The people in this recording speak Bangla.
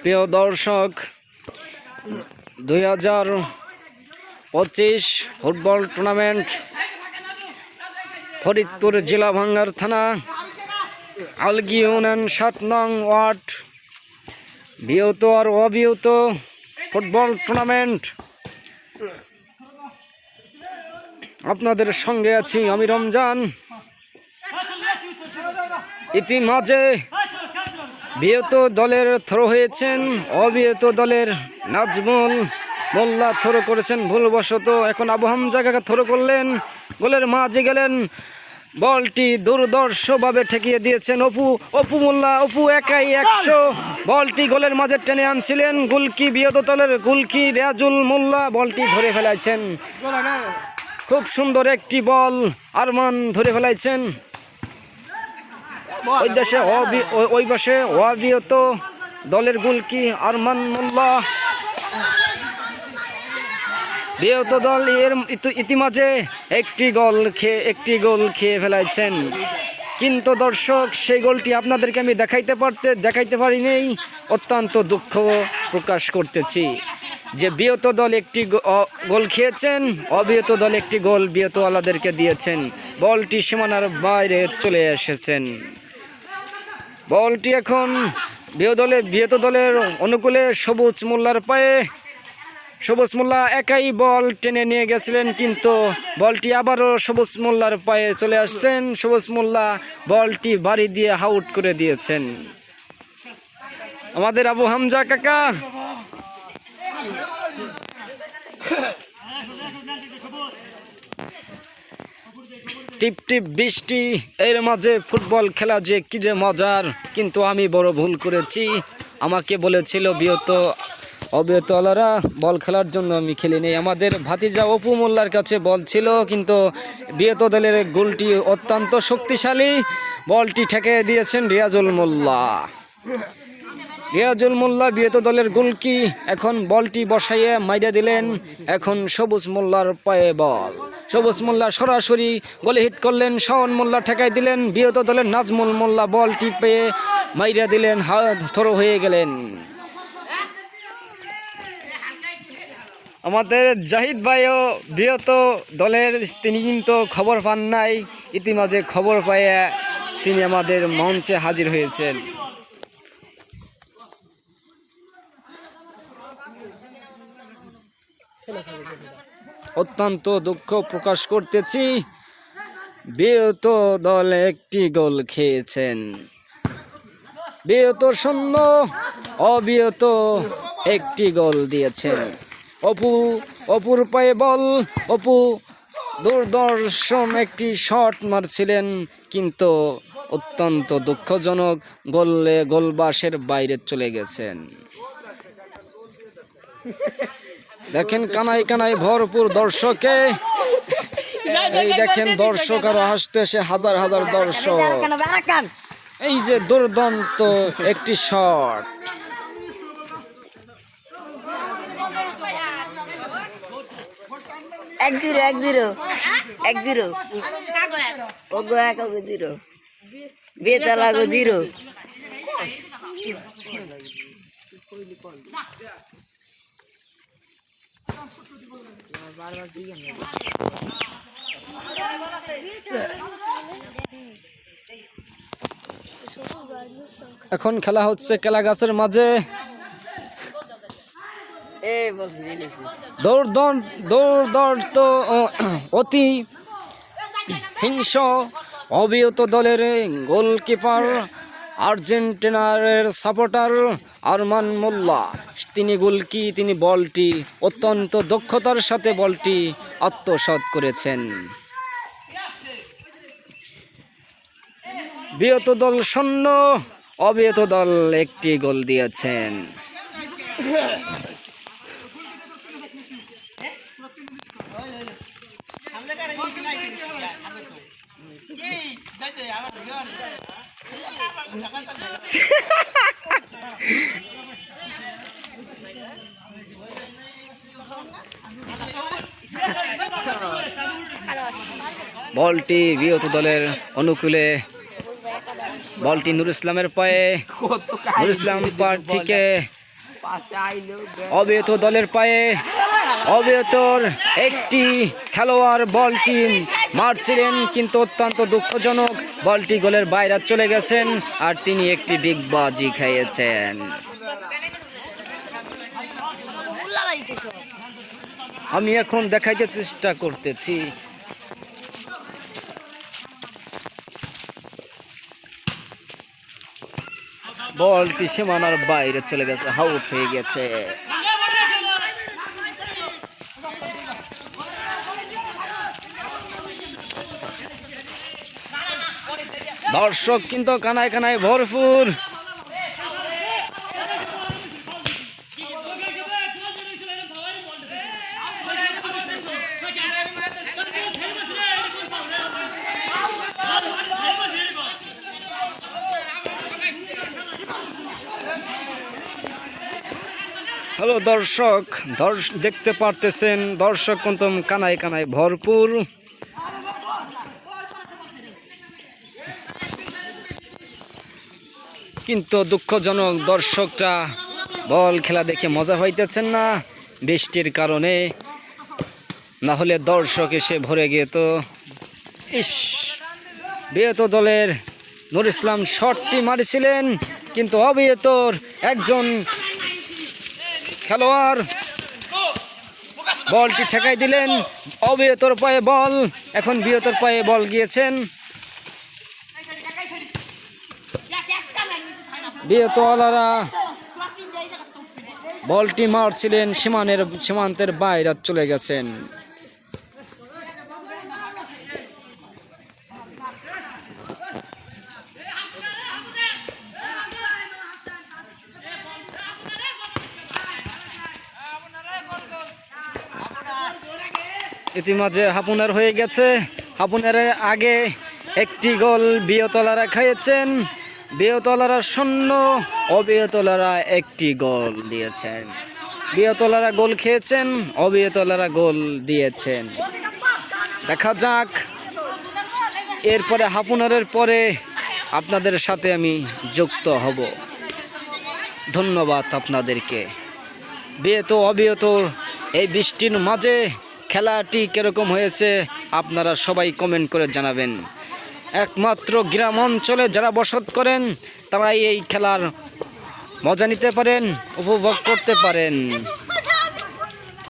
প্রিয় দর্শক, দুই হাজার পঁচিশ ফুটবল টুর্নামেন্ট ফরিদপুর জেলা ভাঙ্গার থানা, আলগি ইউনিয়ন সাত নং ওয়ার্ড বিহত আর অবিহত ফুটবল টুর্নামেন্ট। আপনাদের সঙ্গে আছি আমি রমজান। ইতিমাঝে বিহত দলের থ্রো হয়েছেন অবিহত দলের নাজমুল মোল্লা থ্রো করেছেন, ভুলবশত এখন আবু হামজাকে থ্রো করলেন, গোলের মাঝে গেলেন, বলটি দুর্দর্শভাবে ঠেকিয়ে দিয়েছেন অপু অপু মোল্লা, অপু একাই একশো, বলটি গোলের মাঝে টেনে আনছিলেন, গুলকি বিহত দলের গুলকি রেয়াজুল মোল্লা, বলটি ধরে ফেলাইছেন। খুব সুন্দর একটি বল আরমান ধরে ফেলাইছেন। ওই দেশে ওই- পাশে অবিহত দলের গুলকি আরমান মোল্লা বিহত দল এর ইতি- ইতিমাঝে একটি গোল খেয়ে একটি গোল খেয়ে ফেলাইছেন। কিন্তু দর্শক, সেই গোলটি আপনাদেরকে আমি দেখাইতে পারতে দেখাইতে পারিনি। অত্যন্ত দুঃখ প্রকাশ করতেছি যে বিহত দল একটি গোল খেয়েছেন অবিহত দল একটি গোল বিহতওয়ালাদেরকে দিয়েছেন। বলটি সীমানার বাইরে চলে এসেছেন। বলটি এখন বিয় দলে বিহত দলের অনুকূলে সবুজ মোল্লার পায়ে। সবুজ মোল্লা একাই বল টেনে নিয়ে গেছিলেন, কিন্তু বলটি আবারও সবুজ মোল্লার পায়ে চলে আসছেন। সবুজ মোল্লা বলটি বাড়ি দিয়ে হাউট করে দিয়েছেন। আমাদের আবু হামজা কাকা টিপ টিপ বৃষ্টি, এর মাঝে ফুটবল খেলা যে কি যে মজার, কিন্তু আমি বড় ভুল করেছি। আমাকে বলেছিল বিয়ত অবিয়তলারা বল খেলার জন্য আমি খেলিনি। আমাদের ভাতিজা অপু মোল্লার কাছে বল ছিল, কিন্তু বিয়ত দলের গোলটি অত্যন্ত শক্তিশালী। বলটি ঠেকে দিয়েছেন রিয়াজুল মোল্লা। রিয়াজুল মোল্লা বিয়েত দলের গোলকি এখন বলটি বসাইয়ে মাইরা দিলেন, এখন সবুজ মোল্লার পায়ে বল। সবুজ মোল্লা সরাসরি গোলে হিট করলেন, শাওন মোল্লা ঠেকাই দিলেন বিহত দলের নাজমুল মোল্লা বল টিপে মাইরা দিলেন, হাত থরো হয়ে গেলেন। আমাদের জাহিদ ভাইও বিহত দলের, তিনি কিন্তু খবর পান নাই ইতিমাঝে খবর পাইয়ে তিনি আমাদের মঞ্চে হাজির হয়েছেন। অত্যন্ত দুঃখ প্রকাশ করতেছি। বিহত দল একটি গোল খেয়েছেন। বিহত শূন্য অবিহত একটি গোল দিয়েছেন। অপু, অপুর পায়ে বল। অপু, দূরদর্শন একটি শট মারছিলেন, কিন্তু অত্যন্ত দুঃখজনক গোলে গোলবাসের বাইরে চলে গেছেন। দেখেন কানাই কানাই ভরপুর দর্শকে। এই দেখেন দর্শক আরও হাসতেছে, হাজার হাজার দর্শক। এই যে দুর্দান্ত একটি শট। এক জিরো এক জিরো এক জিরো। জিরো। বেতালা গো জিরো। এখন খেলা হচ্ছে কেলা গাছের মাঝে। দৌড় দৌড় দৌড় দৌড় তো অতি হিংস অবিহত দলের গোলকিপার আর্জেন্টিনার সাপোর্টার আরমান মোল্লা। তিনি গোলকি, তিনি বলটি, অত্যন্ত দক্ষতার সাথে বলটি আত্মসাৎ করেছেন। বিহত দল শূন্য অবিহত দল একটি গোল দিয়েছেন। বলটি বিহত দলের অনুকূলে বলটি নুর ইসলামের পায়ে। নুর ইসলাম প্রার্থীকে অবিরত দলের পায়ে। অবিরতর একটি খেলোয়াড় বলটি মারছিলেন, কিন্তু অত্যন্ত দুঃখজনক, বলটি গোলের বাইরে চলে গেছেন আর তিনি একটি ডিগবাজি খেয়েছেন। আমি এখন দেখাইতে চেষ্টা করতেছি। বলটি সীমানার বাইরে চলে গেছে, হাউট হয়ে গেছে। দর্শক কিন্তু কানায় কানায় ভরপুর। হ্যালো দর্শক, দর্শ দেখতে পারতেছেন দর্শক কিন্তু কানায় কানায় ভরপুর। কিন্তু দুঃখজনক দর্শকরা বল খেলা দেখে মজা পাইতেছেন না। বৃষ্টির কারণে। না হলে দর্শক এসে ভরে গিয়ে তো ইস, বিয়েত দলের নুর ইসলাম শটটি মারিছিলেন, কিন্তু অবিয়েতর একজন খেলোয়াড় বলটি ঠেকাই দিলেন। অবিরতর পায়ে বল, এখন বিরতর পায়ে বল গিয়েছেন। বিরতওয়ালারা বলটি মারছিলেন, সীমানের, সীমান্তের বাইরে চলে গেছেন। ইতিমাঝে হাপুনার হয়ে গেছে। হাপুনারের আগে একটি গোল বিয়তলারা খেয়েছেন। বিয়তলারা শূন্য অবিয়তলারা একটি গোল দিয়েছেন। বিয়তলারা গোল খেয়েছেন অবিয়তলারা গোল দিয়েছেন। দেখা যাক। এরপরে হাপুনারের পরে আপনাদের সাথে আমি যুক্ত হব। ধন্যবাদ আপনাদেরকে। বিয়েত অবিয়ত এই বৃষ্টির মাঝে খেলাটি কীরকম হয়েছে, আপনারা সবাই কমেন্ট করে জানাবেন। একমাত্র গ্রাম অঞ্চলে যারা বসত করেন, তারাই এই খেলার মজা নিতে পারেন, উপভোগ করতে পারেন।